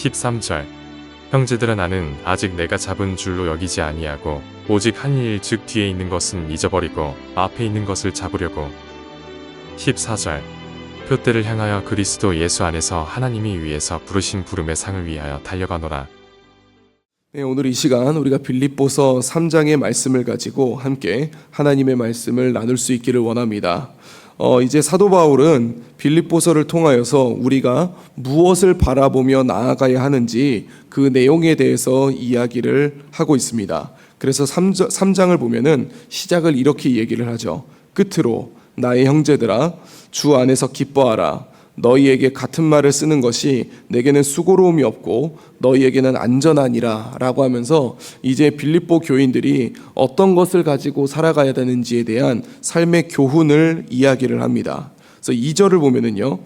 13절. 형제들아 나는 아직 내가 잡은 줄로 여기지 아니하고 오직 한 일 즉 뒤에 있는 것은 잊어버리고 앞에 있는 것을 잡으려고. 14절. 표대를 향하여 그리스도 예수 안에서 하나님이 위에서 부르신 부름의 상을 위하여 달려가노라. 네, 오늘 이 시간 우리가 빌립보서 3장의 말씀을 가지고 함께 하나님의 말씀을 나눌 수 있기를 원합니다. 어, 이제 사도 바울은 빌립보서를 통하여서 우리가 무엇을 바라보며 나아가야 하는지 그 내용에 대해서 이야기를 하고 있습니다. 그래서 3장을 보면은 시작을 이렇게 얘기를 하죠. 끝으로 나의 형제들아 주 안에서 기뻐하라. 너희에게 같은 말을 쓰는 것이 내게는 수고로움이 없고 너희에게는 안전하니라 라고 하면서 이제 빌립보 교인들이 어떤 것을 가지고 살아가야 되는지에 대한 삶의 교훈을 이야기를 합니다. 그래서 2절을 보면은요.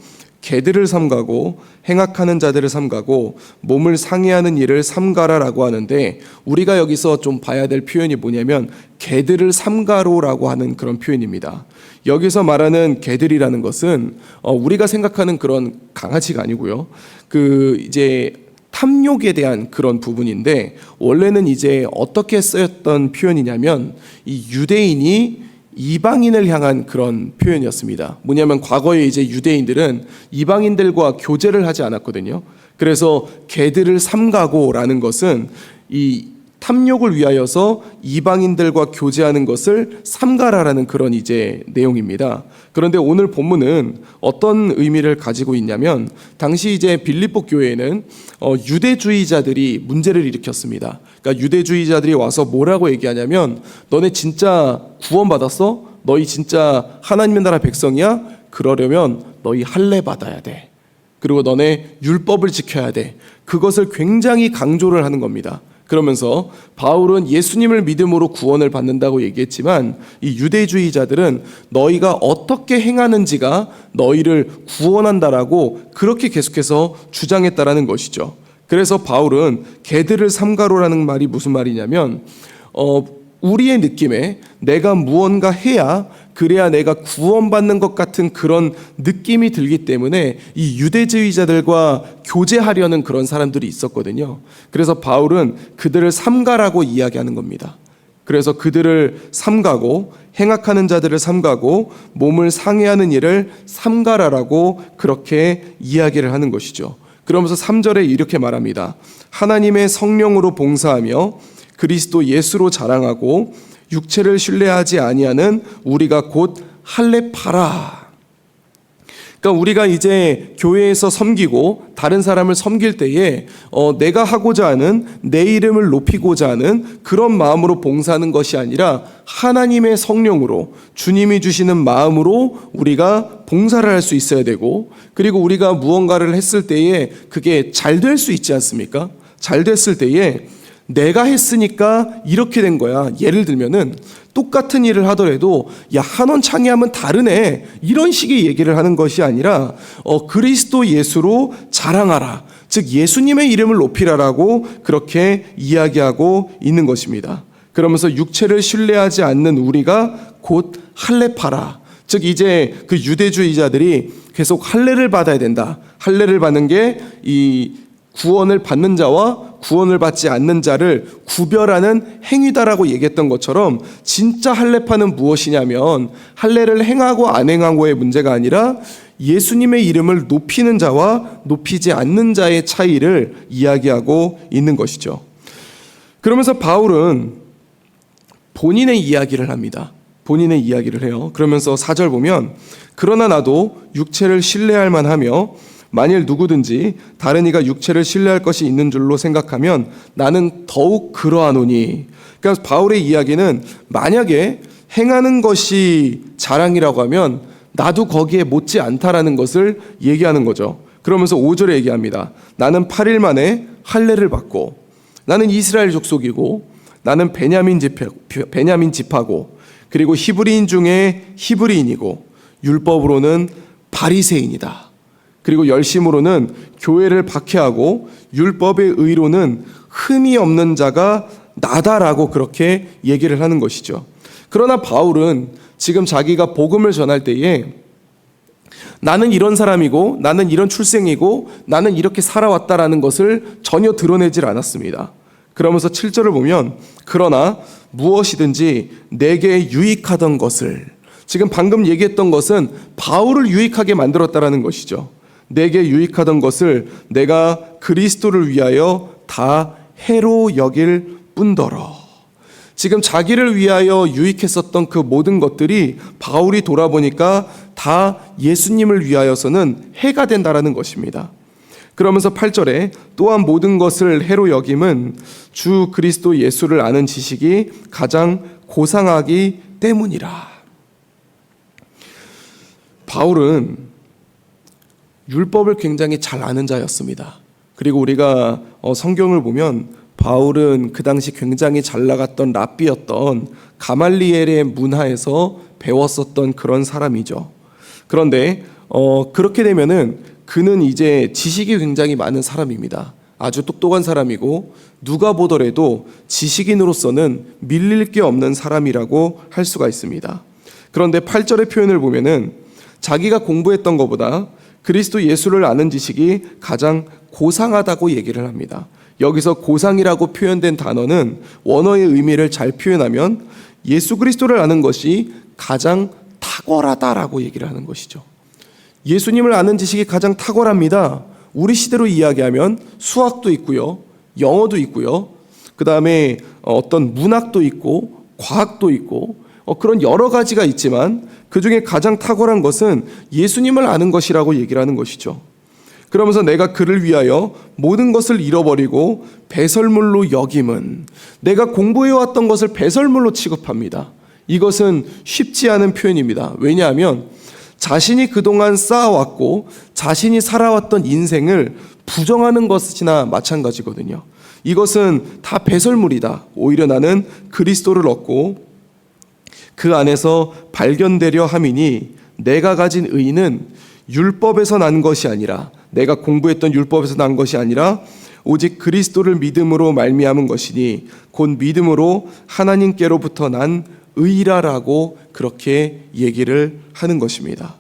개들을 삼가고 행악하는 자들을 삼가고 몸을 상해하는 일을 삼가라라고 하는데 우리가 여기서 좀 봐야 될 표현이 뭐냐면 개들을 삼가로라고 하는 그런 표현입니다. 여기서 말하는 개들이라는 것은 어, 우리가 생각하는 그런 강아지가 아니고요. 그 이제 탐욕에 대한 그런 부분인데 원래는 이제 어떻게 쓰였던 표현이냐면 이 유대인이 이방인을 향한 그런 표현이었습니다. 뭐냐면 과거에 이제 유대인들은 이방인들과 교제를 하지 않았거든요. 그래서 개들을 삼가고라는 것은 이 탐욕을 위하여서 이방인들과 교제하는 것을 삼가라라는 그런 이제 내용입니다. 그런데 오늘 본문은 어떤 의미를 가지고 있냐면 당시 이제 빌립보 교회에는 어, 유대주의자들이 문제를 일으켰습니다. 그러니까 유대주의자들이 와서 뭐라고 얘기하냐면 너네 진짜 구원받았어? 너희 진짜 하나님의 나라 백성이야? 그러려면 너희 할례 받아야 돼. 그리고 너네 율법을 지켜야 돼. 그것을 굉장히 강조를 하는 겁니다. 그러면서 바울은 예수님을 믿음으로 구원을 받는다고 얘기했지만 이 유대주의자들은 너희가 어떻게 행하는지가 너희를 구원한다라고 그렇게 계속해서 주장했다라는 것이죠. 그래서 바울은 개들을 삼가로라는 말이 무슨 말이냐면 어 우리의 느낌에 내가 무언가 해야 그래야 내가 구원받는 것 같은 그런 느낌이 들기 때문에 이 유대주의자들과 교제하려는 그런 사람들이 있었거든요. 그래서 바울은 그들을 삼가라고 이야기하는 겁니다. 그래서 그들을 삼가고 행악하는 자들을 삼가고 몸을 상해하는 일을 삼가라라고 그렇게 이야기를 하는 것이죠. 그러면서 3절에 이렇게 말합니다. 하나님의 성령으로 봉사하며 그리스도 예수로 자랑하고 육체를 신뢰하지 아니하는 우리가 곧 할례파라. 그러니까 우리가 이제 교회에서 섬기고 다른 사람을 섬길 때에 어, 내가 하고자 하는 내 이름을 높이고자 하는 그런 마음으로 봉사하는 것이 아니라 하나님의 성령으로 주님이 주시는 마음으로 우리가 봉사를 할 수 있어야 되고 그리고 우리가 무언가를 했을 때에 그게 잘 될 수 있지 않습니까? 잘 됐을 때에 내가 했으니까 이렇게 된 거야. 예를 들면은 똑같은 일을 하더라도 야 한원 창의하면 다르네 이런 식의 얘기를 하는 것이 아니라 어, 그리스도 예수로 자랑하라 즉 예수님의 이름을 높이라라고 그렇게 이야기하고 있는 것입니다. 그러면서 육체를 신뢰하지 않는 우리가 곧 할례파라 즉 이제 그 유대주의자들이 계속 할례를 받아야 된다. 할례를 받는 게 이 구원을 받는 자와 구원을 받지 않는 자를 구별하는 행위다라고 얘기했던 것처럼 진짜 할례파는 무엇이냐면 할례를 행하고 안 행하고의 문제가 아니라 예수님의 이름을 높이는 자와 높이지 않는 자의 차이를 이야기하고 있는 것이죠. 그러면서 바울은 본인의 이야기를 합니다. 본인의 이야기를 해요. 그러면서 4절 보면 그러나 나도 육체를 신뢰할 만하며 만일 누구든지 다른 이가 육체를 신뢰할 것이 있는 줄로 생각하면 나는 더욱 그러하노니. 그러니까 바울의 이야기는 만약에 행하는 것이 자랑이라고 하면 나도 거기에 못지 않다라는 것을 얘기하는 거죠. 그러면서 5절에 얘기합니다. 나는 8일 만에 할례를 받고 나는 이스라엘 족속이고 나는 베냐민 집 집하고 그리고 히브리인 중에 히브리인이고 율법으로는 바리새인이다. 그리고 열심으로는 교회를 박해하고 율법의 의로는 흠이 없는 자가 나다라고 그렇게 얘기를 하는 것이죠. 그러나 바울은 지금 자기가 복음을 전할 때에 나는 이런 사람이고 나는 이런 출생이고 나는 이렇게 살아왔다라는 것을 전혀 드러내질 않았습니다. 그러면서 7절을 보면 그러나 무엇이든지 내게 유익하던 것을 지금 방금 얘기했던 것은 바울을 유익하게 만들었다라는 것이죠. 내게 유익하던 것을 내가 그리스도를 위하여 다 해로 여길 뿐더러 지금 자기를 위하여 유익했었던 그 모든 것들이 바울이 돌아보니까 다 예수님을 위하여서는 해가 된다라는 것입니다. 그러면서 8절에 또한 모든 것을 해로 여김은 주 그리스도 예수를 아는 지식이 가장 고상하기 때문이라. 바울은 율법을 굉장히 잘 아는 자였습니다. 그리고 우리가 어, 성경을 보면 바울은 그 당시 굉장히 잘 나갔던 랍비였던 가말리엘의 문화에서 배웠었던 그런 사람이죠. 그런데 어, 그렇게 되면은 그는 이제 지식이 굉장히 많은 사람입니다. 아주 똑똑한 사람이고 누가 보더라도 지식인으로서는 밀릴 게 없는 사람이라고 할 수가 있습니다. 그런데 8절의 표현을 보면은 자기가 공부했던 것보다 그리스도 예수를 아는 지식이 가장 고상하다고 얘기를 합니다. 여기서 고상이라고 표현된 단어는 원어의 의미를 잘 표현하면 예수 그리스도를 아는 것이 가장 탁월하다라고 얘기를 하는 것이죠. 예수님을 아는 지식이 가장 탁월합니다. 우리 시대로 이야기하면 수학도 있고요. 영어도 있고요. 그 다음에 어떤 문학도 있고 과학도 있고 어, 그런 여러 가지가 있지만 그 중에 가장 탁월한 것은 예수님을 아는 것이라고 얘기를 하는 것이죠. 그러면서 내가 그를 위하여 모든 것을 잃어버리고 배설물로 여김은 내가 공부해왔던 것을 배설물로 취급합니다. 이것은 쉽지 않은 표현입니다. 왜냐하면 자신이 그동안 쌓아왔고 자신이 살아왔던 인생을 부정하는 것이나 마찬가지거든요. 이것은 다 배설물이다. 오히려 나는 그리스도를 얻고 그 안에서 발견되려 함이니 내가 가진 의는 율법에서 난 것이 아니라 내가 공부했던 율법에서 난 것이 아니라 오직 그리스도를 믿음으로 말미암은 것이니 곧 믿음으로 하나님께로부터 난 의라라고 그렇게 얘기를 하는 것입니다.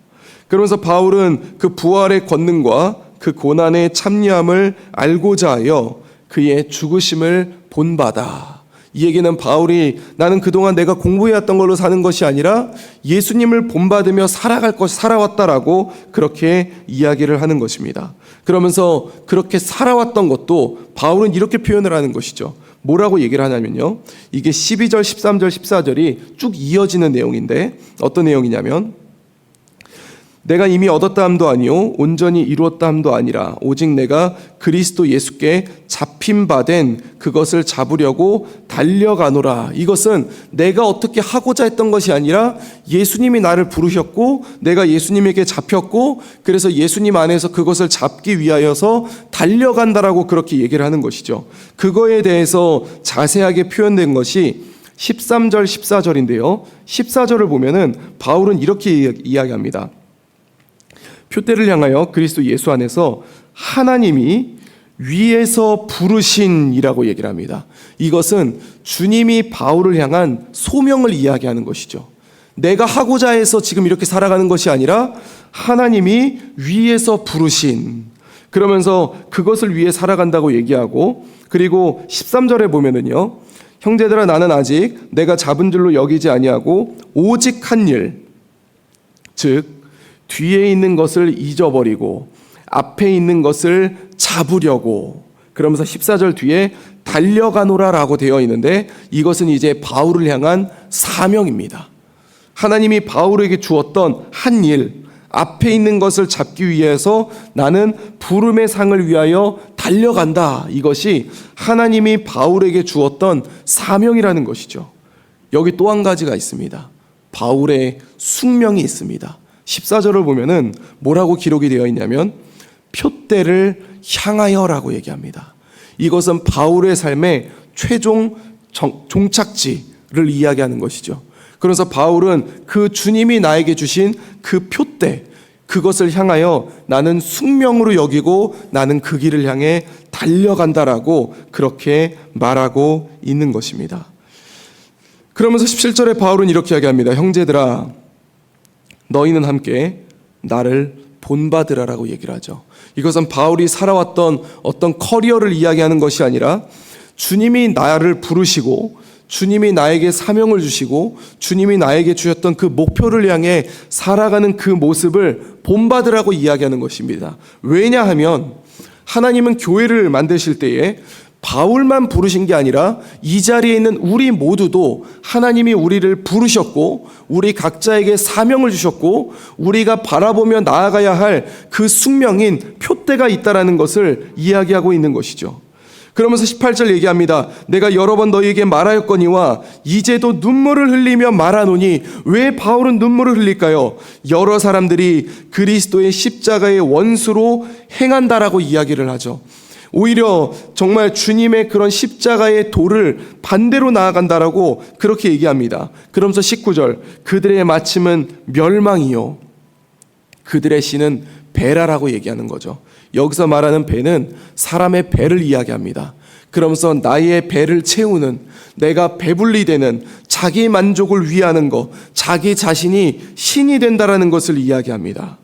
그러면서 바울은 그 부활의 권능과 그 고난의 참여함을 알고자 하여 그의 죽으심을 본받아. 이 얘기는 바울이 나는 그동안 내가 공부해왔던 걸로 사는 것이 아니라 예수님을 본받으며 살아갈 것, 살아왔다라고 그렇게 이야기를 하는 것입니다. 그러면서 그렇게 살아왔던 것도 바울은 이렇게 표현을 하는 것이죠. 뭐라고 얘기를 하냐면요. 이게 12절, 13절, 14절이 쭉 이어지는 내용인데 어떤 내용이냐면 내가 이미 얻었다 함도 아니요 온전히 이루었다 함도 아니라 오직 내가 그리스도 예수께 잡힌 바 된 그것을 잡으려고 달려가노라. 이것은 내가 어떻게 하고자 했던 것이 아니라 예수님이 나를 부르셨고 내가 예수님에게 잡혔고 그래서 예수님 안에서 그것을 잡기 위하여서 달려간다라고 그렇게 얘기를 하는 것이죠. 그거에 대해서 자세하게 표현된 것이 13절 14절인데요. 14절을 보면은 바울은 이렇게 이야기합니다. 표대를 향하여 그리스도 예수 안에서 하나님이 위에서 부르신이라고 얘기를 합니다. 이것은 주님이 바울을 향한 소명을 이야기하는 것이죠. 내가 하고자 해서 지금 이렇게 살아가는 것이 아니라 하나님이 위에서 부르신 그러면서 그것을 위해 살아간다고 얘기하고 그리고 13절에 보면은요. 형제들아 나는 아직 내가 잡은 줄로 여기지 아니하고 오직 한 일, 즉 뒤에 있는 것을 잊어버리고 앞에 있는 것을 잡으려고 그러면서 14절 뒤에 달려가노라라고 되어 있는데 이것은 이제 바울을 향한 사명입니다. 하나님이 바울에게 주었던 한 일, 앞에 있는 것을 잡기 위해서 나는 부름의 상을 위하여 달려간다. 이것이 하나님이 바울에게 주었던 사명이라는 것이죠. 여기 또 한 가지가 있습니다. 바울의 숙명이 있습니다. 14절을 보면은 뭐라고 기록이 되어 있냐면 표대를 향하여라고 얘기합니다. 이것은 바울의 삶의 최종 정, 종착지를 이야기하는 것이죠. 그래서 바울은 그 주님이 나에게 주신 그 표대, 그것을 향하여 나는 숙명으로 여기고 나는 그 길을 향해 달려간다라고 그렇게 말하고 있는 것입니다. 그러면서 17절에 바울은 이렇게 이야기합니다. 형제들아, 너희는 함께 나를 본받으라라고 얘기를 하죠. 이것은 바울이 살아왔던 어떤 커리어를 이야기하는 것이 아니라 주님이 나를 부르시고 주님이 나에게 사명을 주시고 주님이 나에게 주셨던 그 목표를 향해 살아가는 그 모습을 본받으라고 이야기하는 것입니다. 왜냐하면 하나님은 교회를 만드실 때에 바울만 부르신 게 아니라 이 자리에 있는 우리 모두도 하나님이 우리를 부르셨고 우리 각자에게 사명을 주셨고 우리가 바라보며 나아가야 할 그 숙명인 표대가 있다라는 것을 이야기하고 있는 것이죠. 그러면서 18절 얘기합니다. 내가 여러 번 너희에게 말하였거니와 이제도 눈물을 흘리며 말하노니 왜 바울은 눈물을 흘릴까요? 여러 사람들이 그리스도의 십자가의 원수로 행한다라고 이야기를 하죠. 오히려 정말 주님의 그런 십자가의 도를 반대로 나아간다라고 그렇게 얘기합니다. 그러면서 19절 그들의 마침은 멸망이요 그들의 신은 베라라고 얘기하는 거죠. 여기서 말하는 배는 사람의 배를 이야기합니다. 그러면서 나의 배를 채우는 내가 배불리 되는 자기 만족을 위하는 것, 자기 자신이 신이 된다라는 것을 이야기합니다.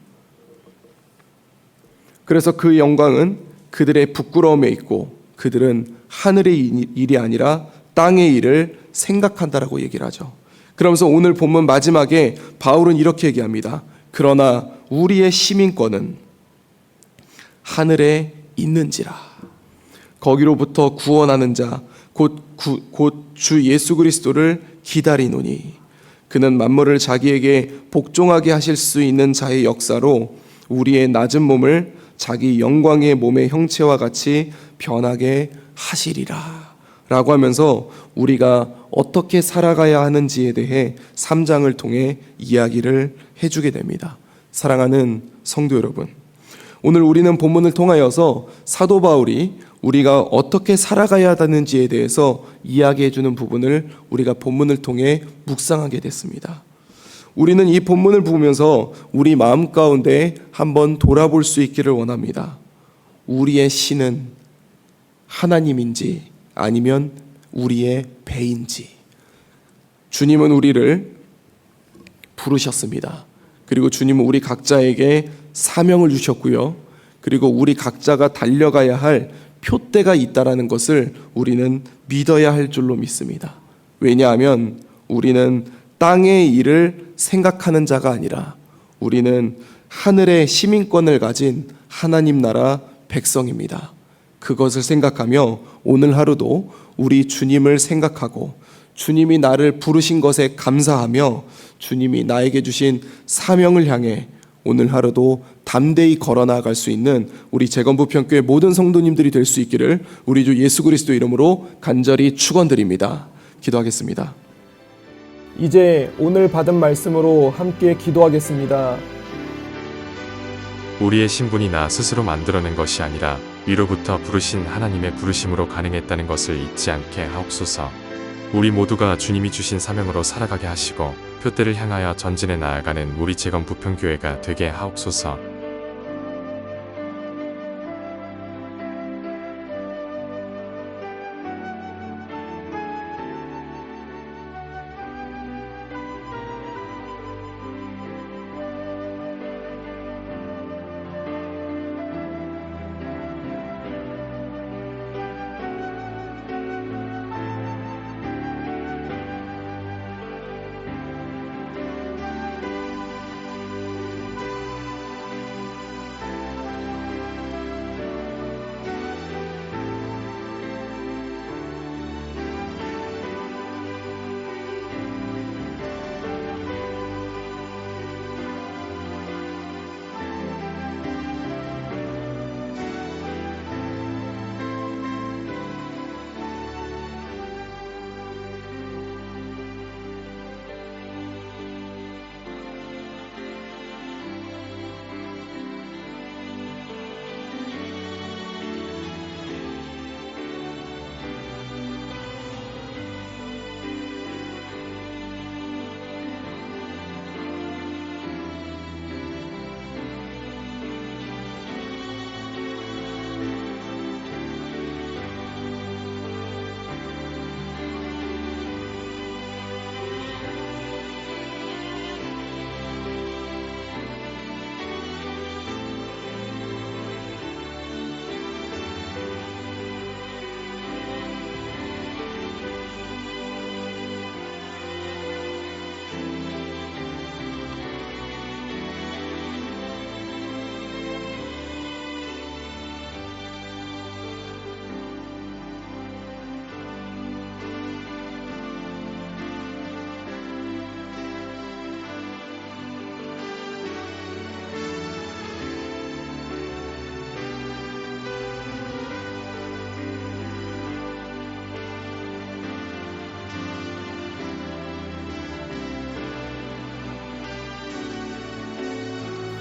그래서 그 영광은 그들의 부끄러움에 있고 그들은 하늘의 일이 아니라 땅의 일을 생각한다라고 얘기를 하죠. 그러면서 오늘 본문 마지막에 바울은 이렇게 얘기합니다. 그러나 우리의 시민권은 하늘에 있는지라. 거기로부터 구원하는 자, 곧주 예수 그리스도를 기다리노니. 그는 만물을 자기에게 복종하게 하실 수 있는 자의 역사로 우리의 낮은 몸을 자기 영광의 몸의 형체와 같이 변하게 하시리라. 라고 하면서 우리가 어떻게 살아가야 하는지에 대해 3장을 통해 이야기를 해주게 됩니다. 사랑하는 성도 여러분. 오늘 우리는 본문을 통하여서 사도 바울이 우리가 어떻게 살아가야 하는지에 대해서 이야기해 주는 부분을 우리가 본문을 통해 묵상하게 됐습니다. 우리는 이 본문을 보면서 우리 마음 가운데 한번 돌아볼 수 있기를 원합니다. 우리의 신은 하나님인지 아니면 우리의 배인지. 주님은 우리를 부르셨습니다. 그리고 주님은 우리 각자에게 사명을 주셨고요. 그리고 우리 각자가 달려가야 할 표대가 있다라는 것을 우리는 믿어야 할 줄로 믿습니다. 왜냐하면 우리는 땅의 일을 생각하는 자가 아니라 우리는 하늘의 시민권을 가진 하나님 나라 백성입니다. 그것을 생각하며 오늘 하루도 우리 주님을 생각하고 주님이 나를 부르신 것에 감사하며 주님이 나에게 주신 사명을 향해 오늘 하루도 담대히 걸어 나갈 수 있는 우리 재건부평교회 모든 성도님들이 될 수 있기를 우리 주 예수 그리스도 이름으로 간절히 축원드립니다. 기도하겠습니다. 이제 오늘 받은 말씀으로 함께 기도하겠습니다. 우리의 신분이 나 스스로 만들어낸 것이 아니라 위로부터 부르신 하나님의 부르심으로 가능했다는 것을 잊지 않게 하옵소서. 우리 모두가 주님이 주신 사명으로 살아가게 하시고 표대를 향하여 전진해 나아가는 우리 재건 부평교회가 되게 하옵소서.